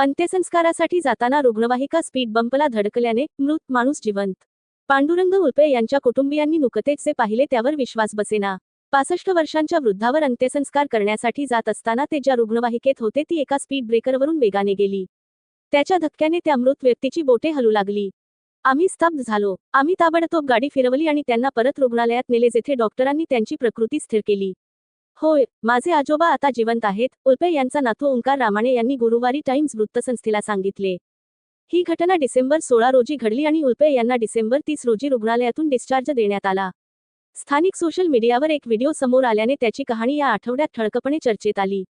अंत्यसंस्कारासाठी जाताना रुग्णवाहिका स्पीड बंपला धडकल्याने मृत माणूस जिवंत. पांडुरंग उल्पे यांच्या कुटुंबियांनी नुकतेच जे पाहिले त्यावर विश्वास बसेना. पासष्ट वर्षांच्या वृद्धावर अंत्यसंस्कार करण्यासाठी जात असताना ते ज्या रुग्णवाहिकेत होते ती एका स्पीड ब्रेकरवरून वेगाने गेली. त्याच्या धक्क्याने त्या मृत व्यक्तीची बोटे हलू लागली. आम्ही स्तब्ध झालो. आम्ही ताबडतोब गाडी फिरवली आणि त्यांना परत रुग्णालयात नेले जेथे डॉक्टरांनी त्यांची प्रकृती स्थिर केली. होय माझे आजोबा आता जिवंत आहेत. उल्पे यांचा नातू ओंकार रामाणे यांनी गुरुवारी टाइम्स वृत्तसंस्थेला सांगितले. ही घटना डिसेंबर सोळा रोजी घडली आणि उल्पे यांना डिसेंबर तीस रोजी रुग्णालयातून डिस्चार्ज देण्यात आला. स्थानिक सोशल मीडियावर एक व्हिडिओ समोर आल्याने त्याची कहाणी या आठवड्यात ठळकपणे चर्चेत आली.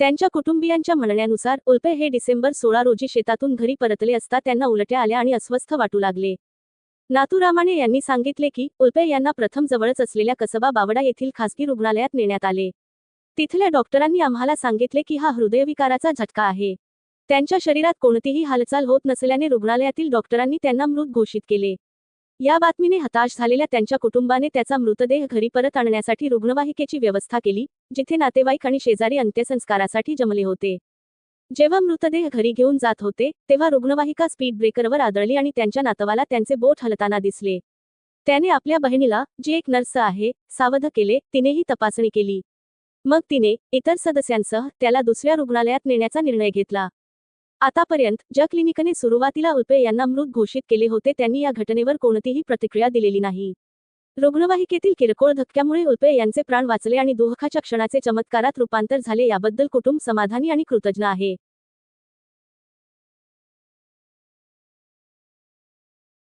त्यांच्या कुटुंबियांच्या म्हणण्यानुसार उल्पे हे डिसेंबर सोळा रोजी शेतातून घरी परतले असता त्यांना उलट्या आल्या आणि अस्वस्थ वाटू लागले. नातूरामाने यांनी सांगितले की उल्पे यांना प्रथम जवळच असलेल्या कसबा बावडा येथील खासगी रुग्णालयात नेण्यात आले. तिथल्या डॉक्टरांनी आम्हाला सांगितले की हा हृदयविकाराचा झटका आहे. त्यांच्या शरीरात कोणतीही हालचाल होत नसल्याने रुग्णालयातील डॉक्टरांनी त्यांना मृत घोषित केले. या बातमीने हताश झालेल्या त्यांच्या कुटुंबाने त्याचा मृतदेह घरी परत आणण्यासाठी रुग्णवाहिकेची व्यवस्था केली जिथे नातेवाईक आणि शेजारी अंत्यसंस्कारासाठी जमले होते. जेव्हा मृतदेह घरी घेऊन जात होते तेव्हा रुग्णवाहिका स्पीड ब्रेकरवर आदळली आणि त्यांच्या नातवाला त्यांचे बोट हलताना दिसले. त्याने आपल्या बहिणीला जी एक नर्स आहे सावध केले तिनेही तपासणी केली. मग तिने इतर सदस्यांसह त्याला दुसऱ्या रुग्णालयात नेण्याचा निर्णय घेतला. आतापर्यंत ज्या क्लिनिकने सुरुवातीला उल्पे यांना मृत घोषित केले होते त्यांनी या घटनेवर कोणतीही प्रतिक्रिया दिलेली नाही. रुग्णवाहिकेतील किरकोळ धक्क्यामुळे उल्पे यांचे प्राण वाचले आणि दुःखाच्या क्षणाचे चमत्कारात रूपांतर झाले याबद्दल कुटुंब समाधानी आणि कृतज्ञ आहे.